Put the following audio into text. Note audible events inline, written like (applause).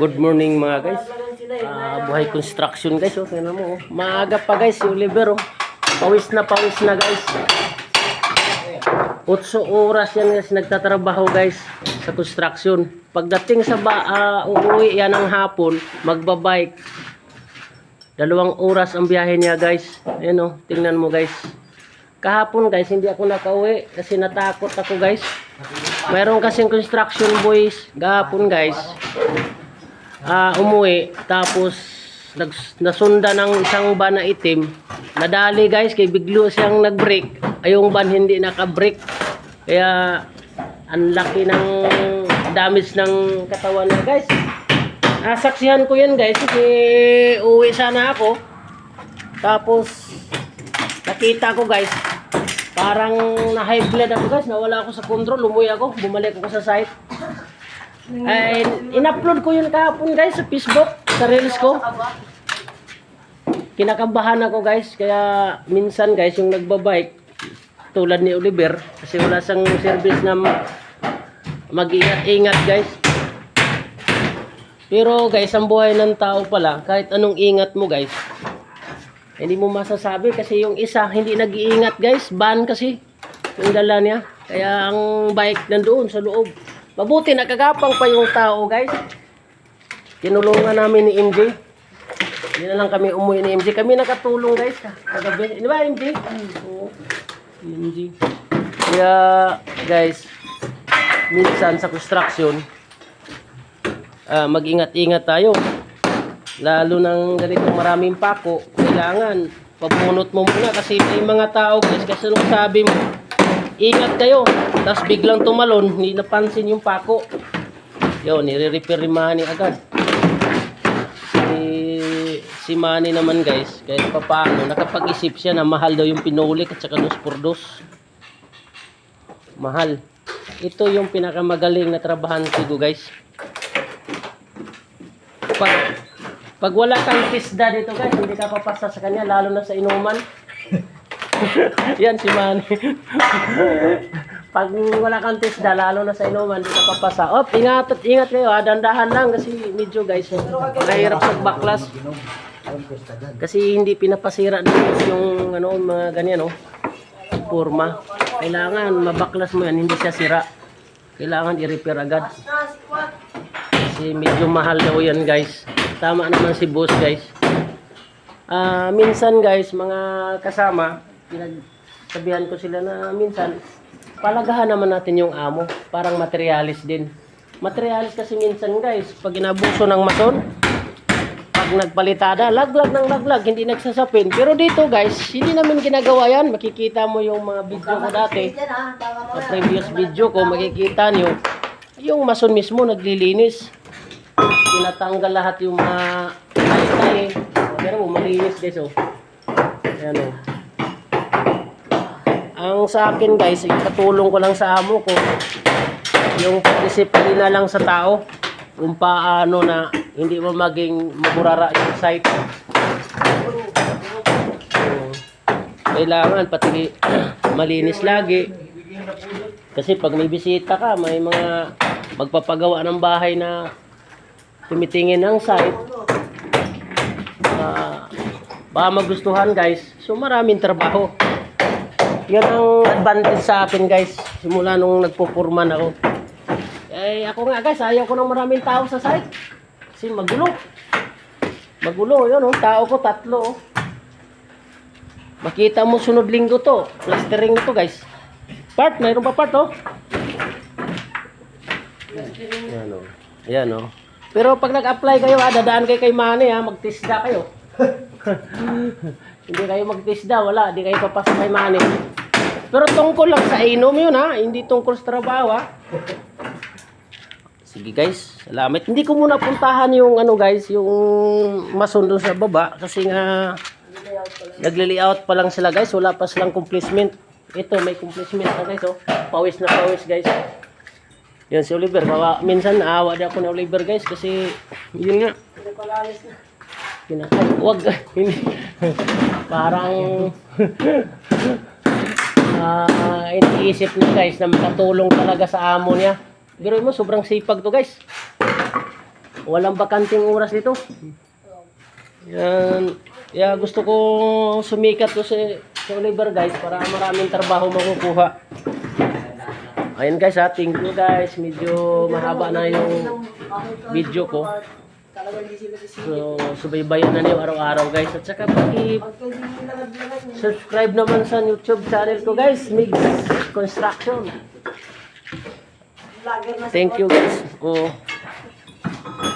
Good morning mga guys. Ah, buhay construction guys. Oh. Tingnan mo. Oh. Maaga pa guys si Oliver. Oh. Pawis na pawis na guys. 8 oras yan guys nagtatrabaho guys sa construction. Pagdating sa ba, ah, uuwi yan ng hapon, magbabike. Dalawang oras ang biyahe niya guys. Ayan oh, tingnan mo guys. Kahapon guys, hindi ako nakauwi kasi natakot ako guys. Mayroon kasing construction boys gahapon guys. Ah, umuwi tapos nasunda ng isang van na itim. Nadali guys kay biglo siyang nag-brake. Ay yung van hindi naka-brake. Kaya ang laki ng damage ng katawan niya guys. Nasaksihan ko yan guys kasi uwi sana ako. Tapos nakita ko guys parang na high blood ako guys. Nawala ako sa control. Umuwi ako. Bumalik ako sa site. Ay in-upload ko yun kahapon guys sa Facebook sa reels ko. Kinakabahan ako guys. Kaya minsan guys yung nagbabike tulad ni Oliver kasi wala sang service na mag-ingat-ingat guys. Pero guys ang buhay ng tao pala kahit anong ingat mo guys hindi mo masasabi kasi yung isa hindi nag-iingat guys. Ban kasi yung dala niya. Kaya ang bike nandoon sa loob. Mabuti nakagapang pa yung tao guys. Tinulungan namin ni MJ. Hindi na lang kami umuwi ni MJ. Kami nakatulong guys. Kagabi. Di ba MJ? Oo. MJ. Kaya guys, minsan sa construction, ah, mag-ingat-ingat tayo lalo ng ganitong maraming pako, kailangan pabunot mo muna kasi may mga tao guys, kasi nung sabi mo, ingat kayo, tapos biglang tumalon, hindi napansin yung pako. Yun, nire-repair ni Manny agad. Si, si Manny naman guys, kahit pa paano, nakapag-isip siya na mahal daw yung pinulik at saka dos por dos. Mahal. Ito yung pinakamagaling na trabahan ko guys. Pag, pag wala kang tisda dito guys, hindi ka papasa sa kanya, lalo na sa inuman. (laughs) Yan si Manny. (laughs) Pag wala kang tisda, lalo na sa inuman, hindi ka papasa. Op, ingat at ingat kayo ha, dandahan lang kasi medyo guys, mahirap sa baklas. Kasi hindi pinapasira dito yung ano, mga ganyan oh. Forma. Kailangan mabaklas mo yan, hindi siya sira. Kailangan i-repair agad. Kasi medyo mahal daw yan guys. Tama naman si boss guys. Ah, minsan guys, mga kasama, pinagsabihan ko sila na minsan, palagahan naman natin yung amo. Parang materialis din. Materialis kasi minsan guys, pag inabuso ng mason, pag nagpalitada, laglag ng laglag, hindi nagsasapin. Pero dito guys, hindi namin ginagawa yan. Makikita mo yung mga video ko dati. Sa previous video ko, makikita nyo, yung mason mismo naglilinis. Tinatanggal lahat yung mga tayo-tayo. Pero malinis guys oh. Ayan oh. Ang sa akin guys, ikatulong ko lang sa amo ko. Yung disiplina lang sa tao. Kung paano na hindi mo maging magurara yung site. Kailangan pati (clears throat) malinis lagi. Kasi pag may bisita ka, may mga magpapagawa ng bahay na tumitingin ng site. Ah, baka magustuhan guys. So maraming trabaho. Yan ang advantage sa akin guys. Simula nung nagpupurman ako. Eh ako nga guys, ayaw ko ng maraming tao sa site. Kasi magulo. Magulo, yun oh. Tao ko tatlo oh. Makita mo sunod linggo to. Plastering to guys. Part, mayroon pa part oh. Yan oh. Yan oh. Pero pag nag-apply kayo, ah, dadaan kayo kay Manny, ha, magtisda kayo. hindi kayo magtisda, wala, hindi kayo papasok kay Manny. Pero tungkol lang sa inom yun, ha, hindi tungkol sa trabaho, ha. Sige guys, salamat. Hindi ko muna puntahan yung ano guys, yung masundo sa baba kasi nga nagli-layout pa lang sila guys, wala pa silang completion. Ito may completion na guys, oh. Pawis na pawis guys. Yan si Oliver, bawa, minsan naawa din ako ni Oliver guys kasi yun nga. Pina, ay, wag. (laughs) Parang (laughs) ah iniisip niya guys na makatulong talaga sa amo niya. Biro mo, sobrang sipag to guys. Walang bakanting oras dito. Yan. Yeah, gusto ko sumikat to si, si Oliver guys para maraming trabaho makukuha. Ayun guys ha, thank you guys. Medyo mahaba na yung video ko. So, subaybayan na niyo araw-araw guys. At saka paki subscribe naman sa YouTube channel ko guys, Mix Construction. Thank you guys. Oh,